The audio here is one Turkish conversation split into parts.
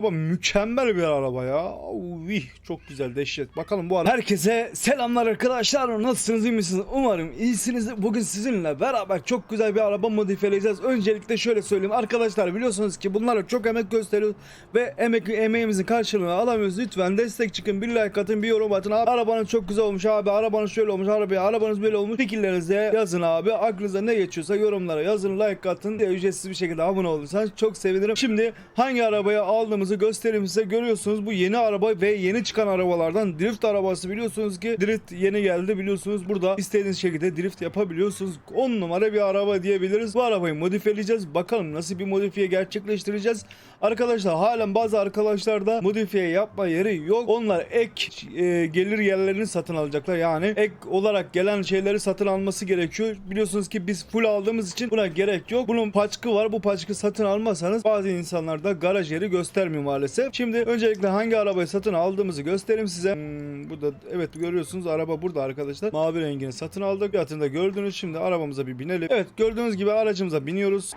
Ama mükemmel bir araba ya. Uy, çok güzel dehşet. Bakalım bu araba. Herkese selamlar arkadaşlar. Nasılsınız iyi misiniz? Umarım iyisiniz. Bugün sizinle beraber çok güzel bir araba modifiyeleyeceğiz. Öncelikle şöyle söyleyeyim. Arkadaşlar biliyorsunuz ki bunlara çok emek gösteriyoruz. Ve emek, emeğimizin karşılığını alamıyoruz. Lütfen destek çıkın. Bir like atın bir yorum atın. Abi, arabanız çok güzel olmuş abi. Arabanız şöyle olmuş. Arabaya arabanız böyle olmuş. Fikirlerinizi yazın abi. Aklınıza ne geçiyorsa yorumlara yazın. Like atın. Ücretsiz bir şekilde abone olursanız çok sevinirim. Şimdi hangi arabayı aldığımızı göstereyim size. Görüyorsunuz bu yeni araba ve yeni çıkan arabalardan drift arabası biliyorsunuz ki drift yeni geldi biliyorsunuz. Burada istediğiniz şekilde drift yapabiliyorsunuz. 10 numara bir araba diyebiliriz. Bu arabayı modifiyeleyeceğiz. Bakalım nasıl bir modifiye gerçekleştireceğiz. Arkadaşlar halen bazı arkadaşlarda modifiye yapma yeri yok. Onlar ek e, gelir yerlerini satın alacaklar. Yani ek olarak gelen şeyleri satın alması gerekiyor. Biliyorsunuz ki biz full aldığımız için buna gerek yok. Bunun paçkı var. Bu paçkı satın almazsanız bazı insanlar da garaj yeri göstermiyor maalesef. Şimdi öncelikle hangi arabayı satın aldığımızı göstereyim size. Hmm, burada evet görüyorsunuz araba burada arkadaşlar. Mavi rengini satın aldık. Fiyatını da gördünüz. Şimdi arabamıza bir binelim. Evet gördüğünüz gibi aracımıza biniyoruz.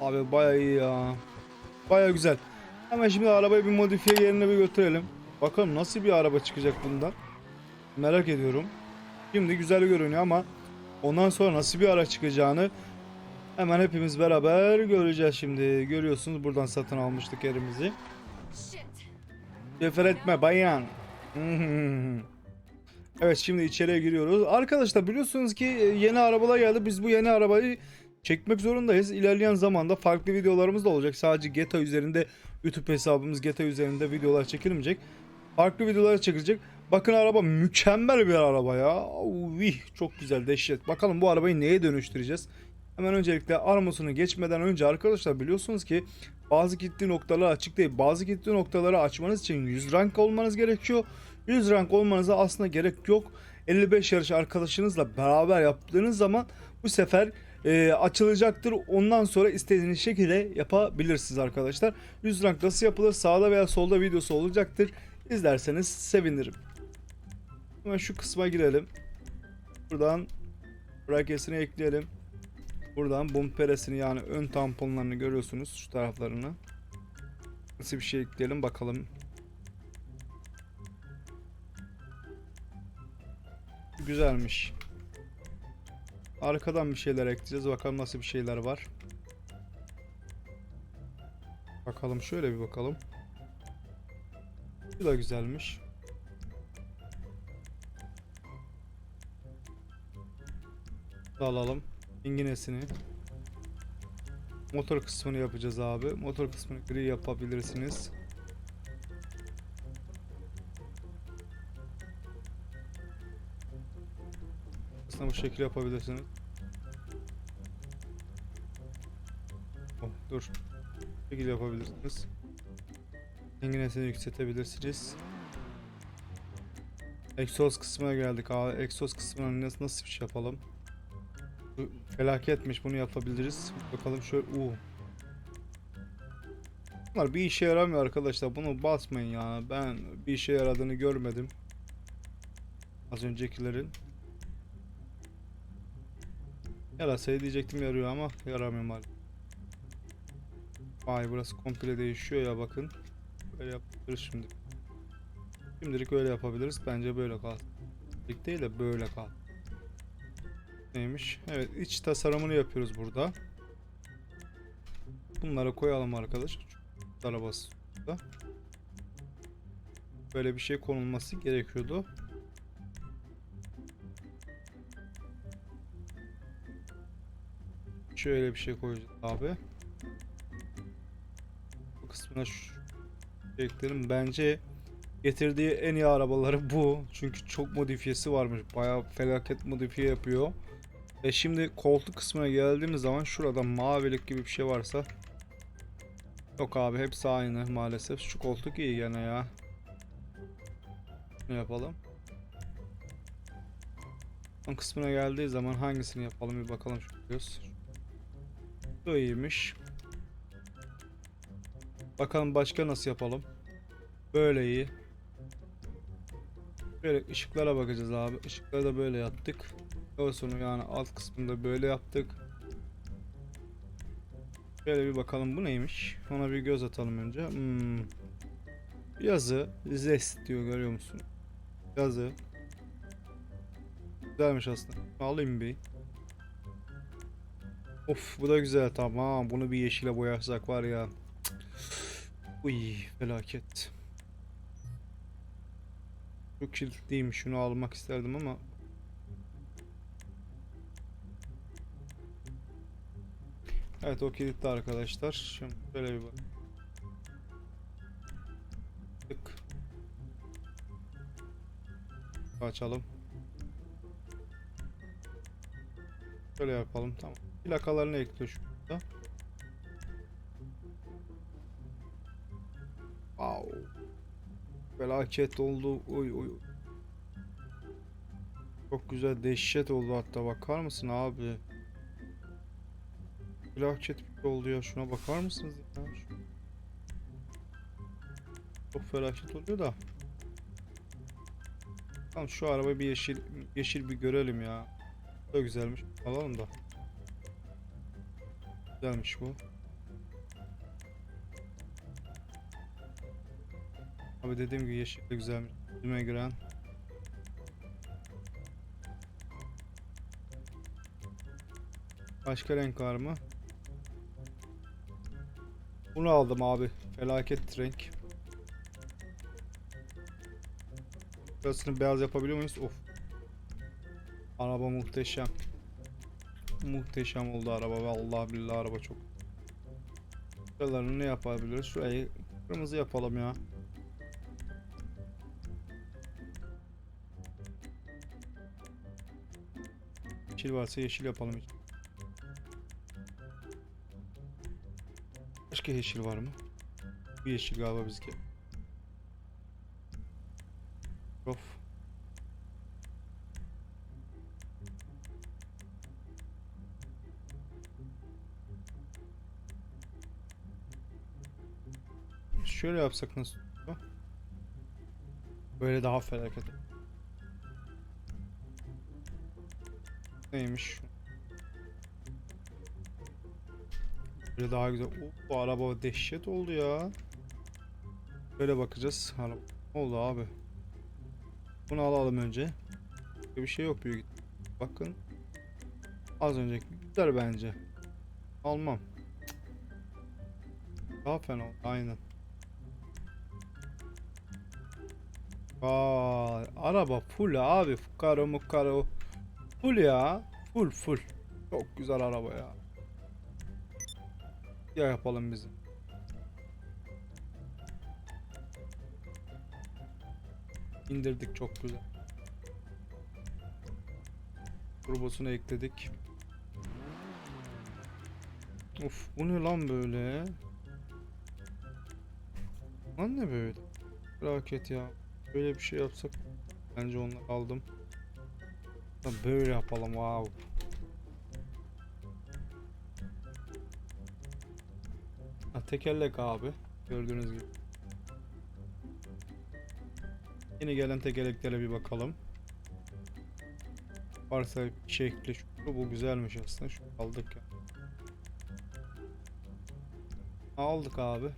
Abi baya iyi ya. Baya güzel. Hemen şimdi arabayı bir modifiye yerine bir götürelim. Bakalım nasıl bir araba çıkacak bundan. Merak ediyorum. Şimdi güzel görünüyor ama ondan sonra nasıl bir araç çıkacağını hemen hepimiz beraber göreceğiz şimdi. Görüyorsunuz buradan satın almıştık yerimizi. Defer etme bayan. evet şimdi içeriye giriyoruz. Arkadaşlar biliyorsunuz ki e, yeni arabalar geldi. Biz bu yeni arabayı çekmek zorundayız. İlerleyen zamanda farklı videolarımız da olacak. Sadece GTA üzerinde YouTube hesabımız GTA üzerinde videolar çekilmeyecek. Farklı videolar çekilecek. Bakın araba mükemmel bir araba ya. Uy, çok güzel dehşet. Bakalım bu arabayı neye dönüştüreceğiz? Hemen öncelikle armasını geçmeden önce arkadaşlar biliyorsunuz ki bazı kilitli noktalar açık değil. Bazı kilitli noktaları açmanız için 100 rank olmanız gerekiyor. 100 rank olmanıza aslında gerek yok. 55 yarış arkadaşınızla beraber yaptığınız zaman bu sefer e, açılacaktır. Ondan sonra istediğiniz şekilde yapabilirsiniz arkadaşlar. 100 rank nasıl yapılır? Sağda veya solda videosu olacaktır. İzlerseniz sevinirim. Hemen şu kısma girelim. Buradan brakesini ekleyelim. Buradan bumperesini yani ön tamponlarını görüyorsunuz şu taraflarını. Nasıl bir şey ekleyelim bakalım. Güzelmiş. Arkadan bir şeyler ekleyeceğiz. Bakalım nasıl bir şeyler var. Bakalım şöyle bir bakalım. Bu da güzelmiş. Da alalım. İnginesini. Motor kısmını yapacağız abi. Motor kısmını gri yapabilirsiniz. Aslında bu şekilde yapabilirsiniz. Oh, dur. Bu şekilde yapabilirsiniz. İnginesini yükseltebilirsiniz. Exhaust kısmına geldik abi. Exhaust kısmına nasıl bir şey yapalım? Felaketmiş bunu yapabiliriz. Bakalım şöyle. Uu. Bunlar bir işe yaramıyor arkadaşlar. Bunu basmayın ya. Ben bir işe yaradığını görmedim. Az öncekilerin. Yarasayı diyecektim yarıyor ama yaramıyor maalesef. Vay burası komple değişiyor ya bakın. Böyle yapabiliriz şimdi. Şimdilik öyle yapabiliriz. Bence böyle kalsın. Şimdilik değil de böyle kal. Neymiş? Evet iç tasarımını yapıyoruz burada. Bunları koyalım arkadaşlar. Arabası. Böyle bir şey konulması gerekiyordu. Şöyle bir şey koyacağız abi. Bu kısmına şu şey eklerim. Bence getirdiği en iyi arabaları bu. Çünkü çok modifiyesi varmış. Bayağı felaket modifiye yapıyor. E şimdi koltuk kısmına geldiğimiz zaman şurada mavilik gibi bir şey varsa Yok abi hepsi aynı maalesef. Şu koltuk iyi gene ya. Ne yapalım? Son kısmına geldiği zaman hangisini yapalım bir bakalım göz. Bu iyiymiş. Bakalım başka nasıl yapalım. Böyle iyi. Böyle ışıklara bakacağız abi. Işıkları da böyle yaptık. Göğsünü yani alt kısmında böyle yaptık. Şöyle bir bakalım bu neymiş. Ona bir göz atalım önce. Hmm. Yazı zest diyor görüyor musun? Yazı. Güzelmiş aslında. Alayım bir. Of bu da güzel tamam. Bunu bir yeşile boyarsak var ya. Uy felaket. Çok kilitliymiş. Şunu almak isterdim ama Evet o kilitli arkadaşlar. Şimdi şöyle bir bak. Tık. Açalım. Şöyle yapalım tamam. Plakalarını ekliyor şurada. Wow. Felaket oldu. Oy. oy. Çok güzel dehşet oldu hatta bakar mısın abi? Felaket bir oldu ya şuna bakar mısınız ya? Çok felaket oluyor da. Tamam şu arabayı bir yeşil yeşil bir görelim ya. Da güzelmiş. Alalım da. Güzelmiş bu. Abi dediğim gibi yeşil de güzelmiş. Düğme giren. Başka renk var mı? Bunu aldım abi. Felaket renk. Burasını beyaz yapabiliyor muyuz? Of. Araba muhteşem. Muhteşem oldu araba. Vallahi billahi araba çok. Şuralarını ne yapabiliriz? Şurayı kırmızı yapalım ya. Yeşil varsa yeşil yapalım. Başka yeşil var mı? Bir yeşil galiba bizde. Of. Şöyle yapsak nasıl? Böyle daha felaket. Neymiş? Böyle daha güzel. Oo, bu araba dehşet oldu ya. Böyle bakacağız. Araba oldu abi. Bunu alalım önce. Bir şey yok büyük. Bakın. Az önceki güzel bence. Almam. Daha fena oldu. Aynen. Aa, araba full abi. Fukaro mukaro. Full ya. Full full. Çok güzel araba ya. Ya yapalım bizim. İndirdik çok güzel. Turbosunu ekledik. Of bu ne lan böyle? Lan ne böyle? Felaket ya. Böyle bir şey yapsak bence onları aldım. Böyle yapalım wow. Ha, tekerlek abi. Gördüğünüz gibi. Yeni gelen tekerleklere bir bakalım. Varsa şekli şu bu güzelmiş aslında. Şu aldık ya. Aldık abi.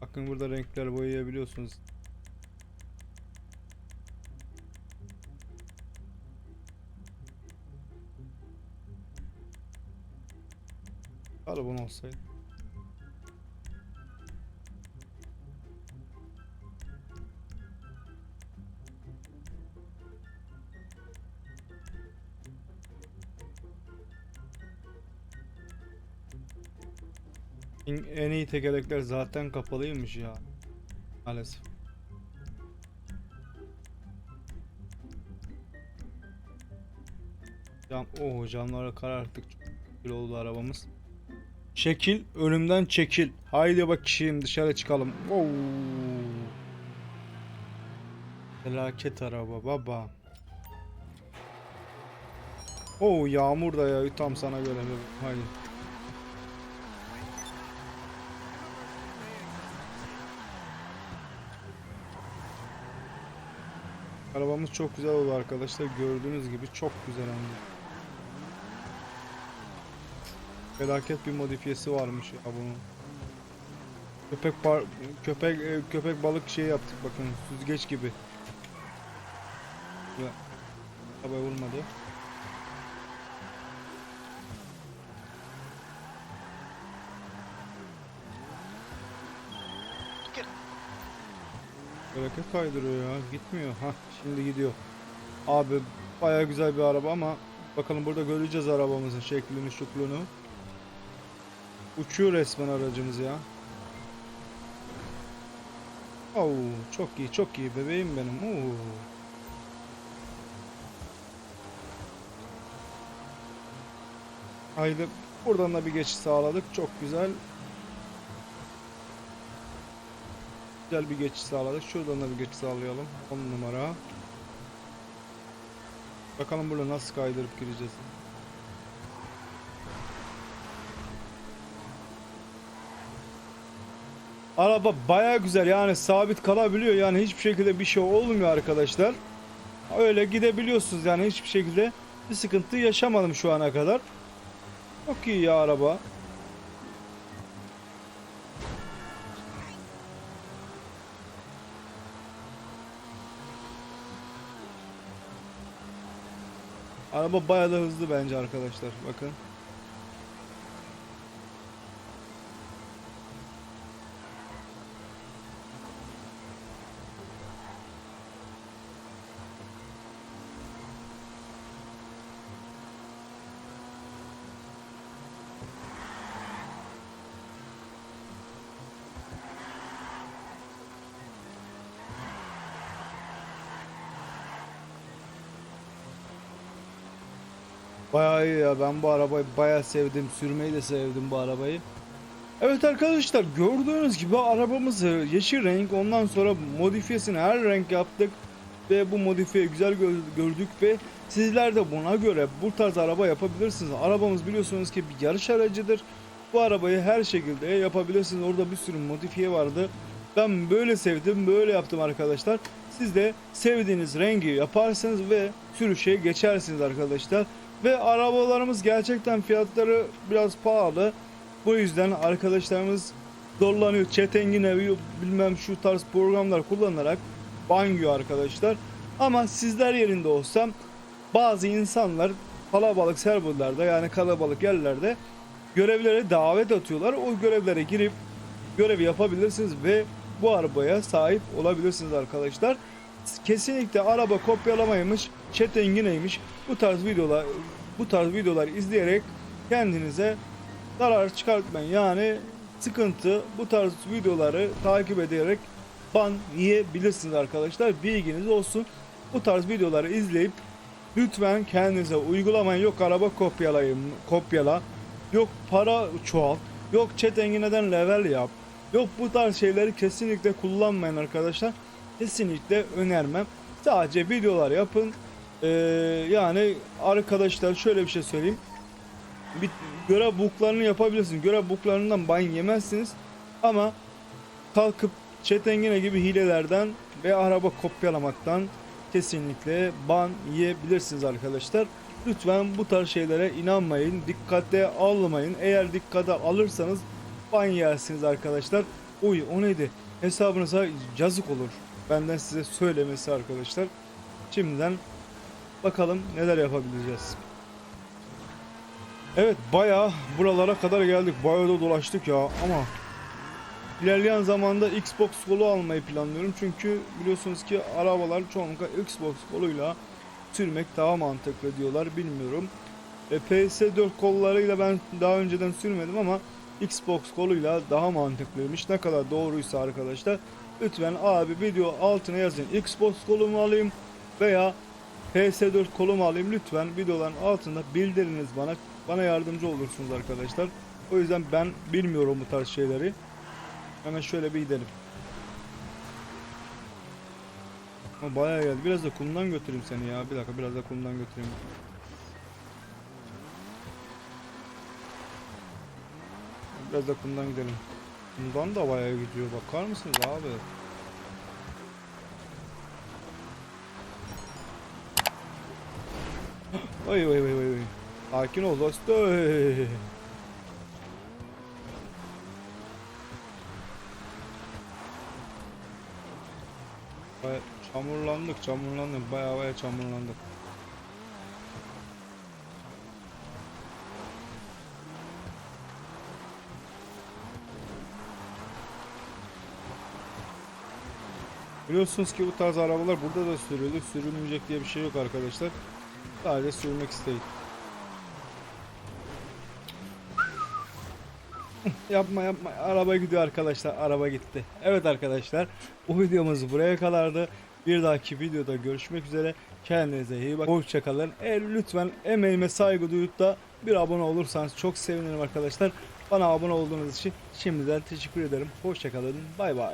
Bakın burada renkler boyayabiliyorsunuz. Arabam olsaydı. En iyi tekerlekler zaten kapalıymış ya. Maalesef. Cam, oh camları kararttık. Çok oldu arabamız. Çekil, önümden çekil. Haydi bakayım dışarı çıkalım. Oo. Felaket araba baba. Oo yağmur da ya tam sana göre. Haydi. Arabamız çok güzel oldu arkadaşlar. Gördüğünüz gibi çok güzel hem de. Felaket bir modifiyesi varmış ya bunun. Köpek par köpek e, köpek balık şey yaptık bakın süzgeç gibi. Ve arabaya vurmadı. Felaket kaydırıyor ya gitmiyor. Ha şimdi gidiyor. Abi baya güzel bir araba ama bakalım burada göreceğiz arabamızın şeklini şuklunu. Uçuyor resmen aracımız ya. Oo, çok iyi çok iyi bebeğim benim. Oo. Haydi buradan da bir geçiş sağladık. Çok güzel. Güzel bir geçiş sağladık. Şuradan da bir geçiş sağlayalım. 10 numara. Bakalım burada nasıl kaydırıp gireceğiz. Araba baya güzel yani sabit kalabiliyor yani hiçbir şekilde bir şey olmuyor arkadaşlar. Öyle gidebiliyorsunuz yani hiçbir şekilde bir sıkıntı yaşamadım şu ana kadar. Çok iyi ya araba. Araba bayağı da hızlı bence arkadaşlar. Bakın. Bayağı iyi ya ben bu arabayı bayağı sevdim. Sürmeyi de sevdim bu arabayı. Evet arkadaşlar gördüğünüz gibi arabamızı yeşil renk ondan sonra modifiyesini her renk yaptık. Ve bu modifiye güzel gö- gördük ve sizler de buna göre bu tarz araba yapabilirsiniz. Arabamız biliyorsunuz ki bir yarış aracıdır. Bu arabayı her şekilde yapabilirsiniz. Orada bir sürü modifiye vardı. Ben böyle sevdim, böyle yaptım arkadaşlar. Siz de sevdiğiniz rengi yaparsınız ve sürüşe geçersiniz arkadaşlar. Ve arabalarımız gerçekten fiyatları biraz pahalı. Bu yüzden arkadaşlarımız zorlanıyor. Çetengin evi bilmem şu tarz programlar kullanarak banyo arkadaşlar. Ama sizler yerinde olsam bazı insanlar kalabalık serverlarda yani kalabalık yerlerde görevlere davet atıyorlar. O görevlere girip görevi yapabilirsiniz ve bu arabaya sahip olabilirsiniz arkadaşlar. Kesinlikle araba kopyalamaymış, çetengineymiş. Bu tarz videolar bu tarz videolar izleyerek kendinize zarar çıkartmayın. Yani sıkıntı bu tarz videoları takip ederek ban yiyebilirsiniz arkadaşlar. Bilginiz olsun. Bu tarz videoları izleyip lütfen kendinize uygulamayın. Yok araba kopyalayın, kopyala. Yok para çoğalt. Yok chat engineden level yap. Yok bu tarz şeyleri kesinlikle kullanmayın arkadaşlar. Kesinlikle önermem. Sadece videolar yapın. Ee, yani arkadaşlar şöyle bir şey söyleyeyim. Bir görev booklarını yapabilirsiniz. Görev booklarından ban yemezsiniz. Ama kalkıp çetengine gibi hilelerden ve araba kopyalamaktan kesinlikle ban yiyebilirsiniz arkadaşlar. Lütfen bu tarz şeylere inanmayın. Dikkate almayın. Eğer dikkate alırsanız ban yersiniz arkadaşlar. Oy o neydi? Hesabınıza yazık olur. Benden size söylemesi arkadaşlar. Şimdiden bakalım neler yapabileceğiz. Evet bayağı buralara kadar geldik. Bayağı da dolaştık ya ama ilerleyen zamanda Xbox kolu almayı planlıyorum. Çünkü biliyorsunuz ki arabalar çoğunlukla Xbox koluyla sürmek daha mantıklı diyorlar. Bilmiyorum. E, PS4 kollarıyla ben daha önceden sürmedim ama Xbox koluyla daha mantıklıymış. Ne kadar doğruysa arkadaşlar. Lütfen abi video altına yazın. Xbox kolumu alayım veya PS4 kolumu alayım. Lütfen videoların altında bildiriniz bana. Bana yardımcı olursunuz arkadaşlar. O yüzden ben bilmiyorum bu tarz şeyleri. Hemen şöyle bir gidelim. Ama bayağı geldi. Biraz da kumdan götüreyim seni ya. Bir dakika biraz da kumdan götüreyim. Biraz da kumdan gidelim. Bundan da bayağı gidiyor bakar mısınız abi? Oy oy oy oy oy. Sakin ol dostum. Çamurlandık, çamurlandık. Bayağı bayağı çamurlandık. Biliyorsunuz ki bu tarz arabalar burada da sürüyordu. Sürülmeyecek diye bir şey yok arkadaşlar. Sadece sürmek isteyin. yapma yapma. Araba gidiyor arkadaşlar. Araba gitti. Evet arkadaşlar. Bu videomuz buraya kadardı. Bir dahaki videoda görüşmek üzere. Kendinize iyi bakın. Hoşçakalın. E, lütfen emeğime saygı duyup da bir abone olursanız çok sevinirim arkadaşlar. Bana abone olduğunuz için şimdiden teşekkür ederim. Hoşçakalın. Bay bay.